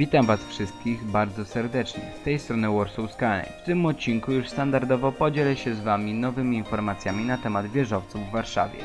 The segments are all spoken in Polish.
Witam Was wszystkich bardzo serdecznie. Z tej strony Warsaw Skynet. W tym odcinku już standardowo podzielę się z Wami nowymi informacjami na temat wieżowców w Warszawie.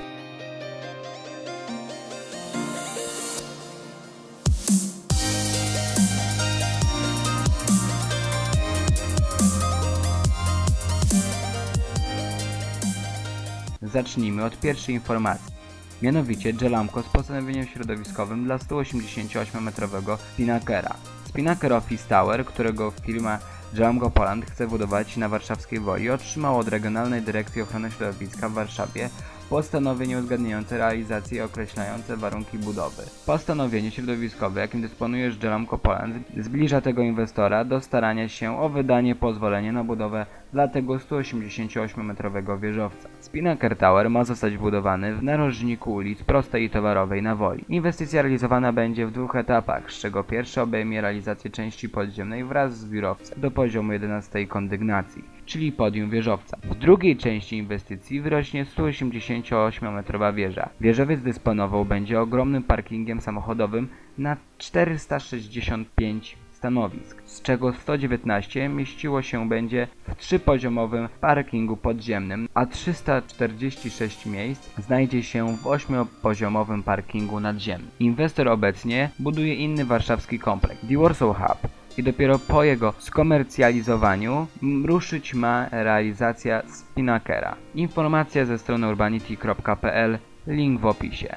Zacznijmy od pierwszej informacji. Mianowicie Jelamco z postanowieniem środowiskowym dla 188-metrowego Spinakera. Spinaker Office Tower, którego firma Jelamco Poland chce budować na warszawskiej Woli, otrzymał od Regionalnej Dyrekcji Ochrony Środowiska w Warszawie postanowienie uzgadniające realizację i określające warunki budowy. Postanowienie środowiskowe, jakim dysponuje Jelamco Poland, zbliża tego inwestora do starania się o wydanie pozwolenia na budowę dla tego 188-metrowego wieżowca. Spinnaker Tower ma zostać budowany w narożniku ulic Prostej i Towarowej na Woli. Inwestycja realizowana będzie w dwóch etapach, z czego pierwszy obejmie realizację części podziemnej wraz z biurowcem do poziomu 11 kondygnacji, czyli podium wieżowca. W drugiej części inwestycji wyrośnie 188-metrowa wieża. Wieżowiec dysponował będzie ogromnym parkingiem samochodowym na 465 stanowisk, z czego 119 mieściło się będzie w trzypoziomowym parkingu podziemnym, a 346 miejsc znajdzie się w ośmiopoziomowym parkingu nadziemnym. Inwestor obecnie buduje inny warszawski kompleks, The Warsaw Hub, i dopiero po jego skomercjalizowaniu ruszyć ma realizacja Spinakera. Informacja ze strony urbanity.pl, link w opisie.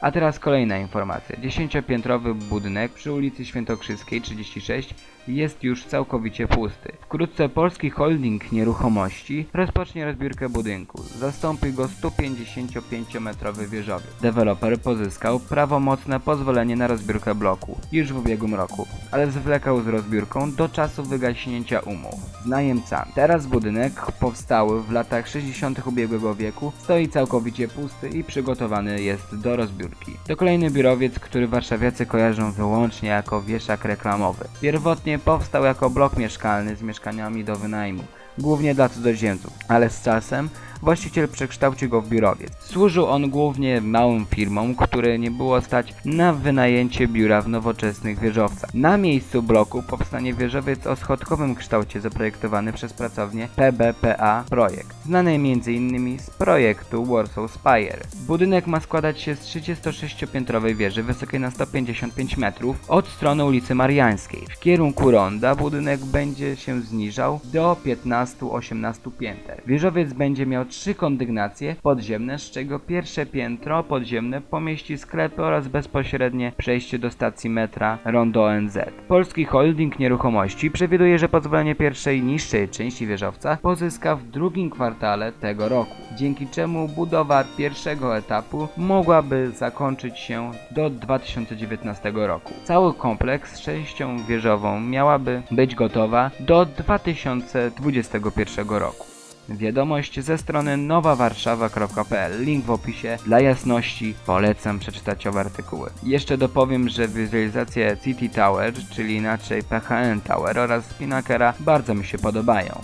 A teraz kolejna informacja. Dziesięciopiętrowy budynek przy ulicy Świętokrzyskiej 36 jest już całkowicie pusty. Wkrótce Polski Holding Nieruchomości rozpocznie rozbiórkę budynku. Zastąpi go 155-metrowy wieżowiec. Deweloper pozyskał prawomocne pozwolenie na rozbiórkę bloku już w ubiegłym roku, ale zwlekał z rozbiórką do czasu wygaśnięcia umów z najemcami. Teraz budynek powstały w latach 60. ubiegłego wieku stoi całkowicie pusty i przygotowany jest do rozbiórki. To kolejny biurowiec, który warszawiacy kojarzą wyłącznie jako wieszak reklamowy. Pierwotnie powstał jako blok mieszkalny z mieszkaniami do wynajmu, głównie dla cudzoziemców, ale z czasem właściciel przekształcił go w biurowiec. Służył on głównie małym firmom, które nie było stać na wynajęcie biura w nowoczesnych wieżowcach. Na miejscu bloku powstanie wieżowiec o schodkowym kształcie zaprojektowany przez pracownię PBPA Projekt, znany m.in. z projektu Warsaw Spire. Budynek ma składać się z 36-piętrowej wieży wysokiej na 155 metrów od strony ulicy Mariańskiej. W kierunku ronda budynek będzie się zniżał do 15-18 pięter. Wieżowiec będzie miał trzy kondygnacje podziemne, z czego pierwsze piętro podziemne pomieści sklepy oraz bezpośrednie przejście do stacji metra Rondo ONZ. Polski Holding Nieruchomości przewiduje, że pozwolenie pierwszej niższej części wieżowca pozyska w drugim kwartale tego roku, dzięki czemu budowa pierwszego etapu mogłaby zakończyć się do 2019 roku. Cały kompleks z częścią wieżową miałaby być gotowa do 2021 roku. Wiadomość ze strony nowawarszawa.pl. Link w opisie. Dla jasności polecam przeczytać owe artykuły. Jeszcze dopowiem, że wizualizacje City Tower, czyli inaczej PHN Tower oraz Spinakera bardzo mi się podobają.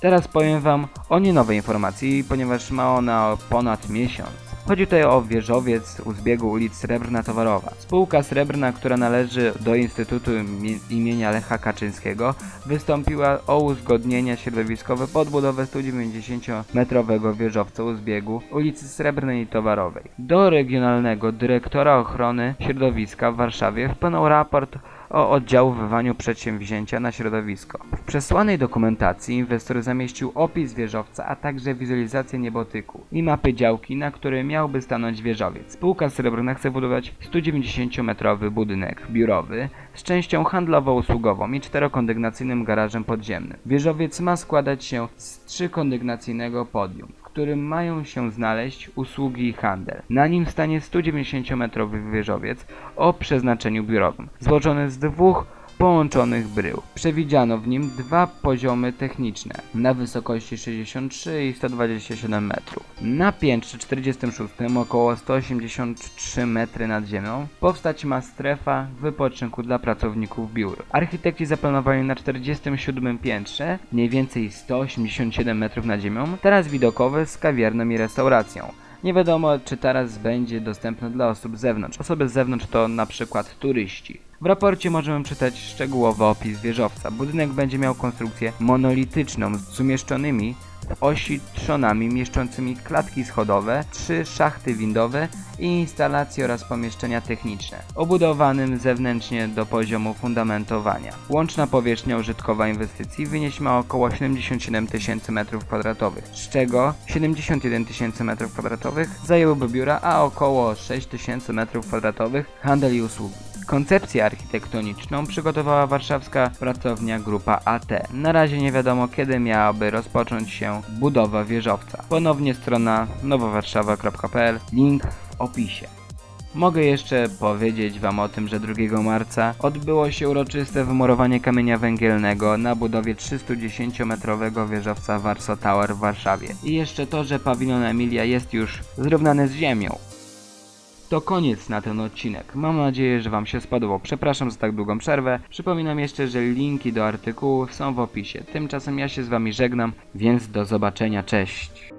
Teraz powiem Wam o nie nowej informacji, ponieważ ma ona ponad miesiąc. Chodzi tutaj o wieżowiec u zbiegu ulic Srebrna Towarowa. Spółka Srebrna, która należy do Instytutu Imie- imienia Lecha Kaczyńskiego, wystąpiła o uzgodnienia środowiskowe pod budowę 190-metrowego wieżowca u zbiegu ulicy Srebrnej Towarowej. Do Regionalnego Dyrektora Ochrony Środowiska w Warszawie wpłynął raport o oddziaływaniu przedsięwzięcia na środowisko. W przesłanej dokumentacji inwestor zamieścił opis wieżowca, a także wizualizację niebotyku i mapy działki, na której miałby stanąć wieżowiec. Spółka Srebrna chce budować 190-metrowy budynek biurowy z częścią handlowo-usługową i czterokondygnacyjnym garażem podziemnym. Wieżowiec ma składać się z trzykondygnacyjnego podium którym mają się znaleźć usługi i handel. Na nim stanie 190-metrowy wieżowiec o przeznaczeniu biurowym, złożony z dwóch połączonych brył. Przewidziano w nim dwa poziomy techniczne na wysokości 63 i 127 metrów. Na piętrze 46 około 183 metry nad ziemią powstać ma strefa wypoczynku dla pracowników biur. Architekci zaplanowali na 47 piętrze, mniej więcej 187 metrów nad ziemią, teraz widokowy z kawiarną i restauracją. Nie wiadomo, czy taras będzie dostępny dla osób z zewnątrz. Osoby z zewnątrz to na przykład turyści. W raporcie możemy czytać szczegółowy opis wieżowca. Budynek będzie miał konstrukcję monolityczną z umieszczonymi w osi trzonami mieszczącymi klatki schodowe, trzy szachty windowe i instalacje oraz pomieszczenia techniczne, obudowanym zewnętrznie do poziomu fundamentowania. Łączna powierzchnia użytkowa inwestycji wyniesie około 77 tysięcy m2, z czego 71 tysięcy m2 zajęłyby biura, a około 6 tysięcy m2 handel i usługi. Koncepcję architektoniczną przygotowała warszawska pracownia Grupa AT. Na razie nie wiadomo kiedy miałaby rozpocząć się budowa wieżowca. Ponownie strona nowowarszawa.pl, link w opisie. Mogę jeszcze powiedzieć Wam o tym, że 2 marca odbyło się uroczyste wymurowanie kamienia węgielnego na budowie 310-metrowego wieżowca Warsaw Tower w Warszawie. I jeszcze to, że pawilon Emilia jest już zrównany z ziemią. To koniec na ten odcinek. Mam nadzieję, że Wam się spodobał. Przepraszam za tak długą przerwę. Przypominam jeszcze, że linki do artykułów są w opisie. Tymczasem ja się z Wami żegnam, więc do zobaczenia. Cześć.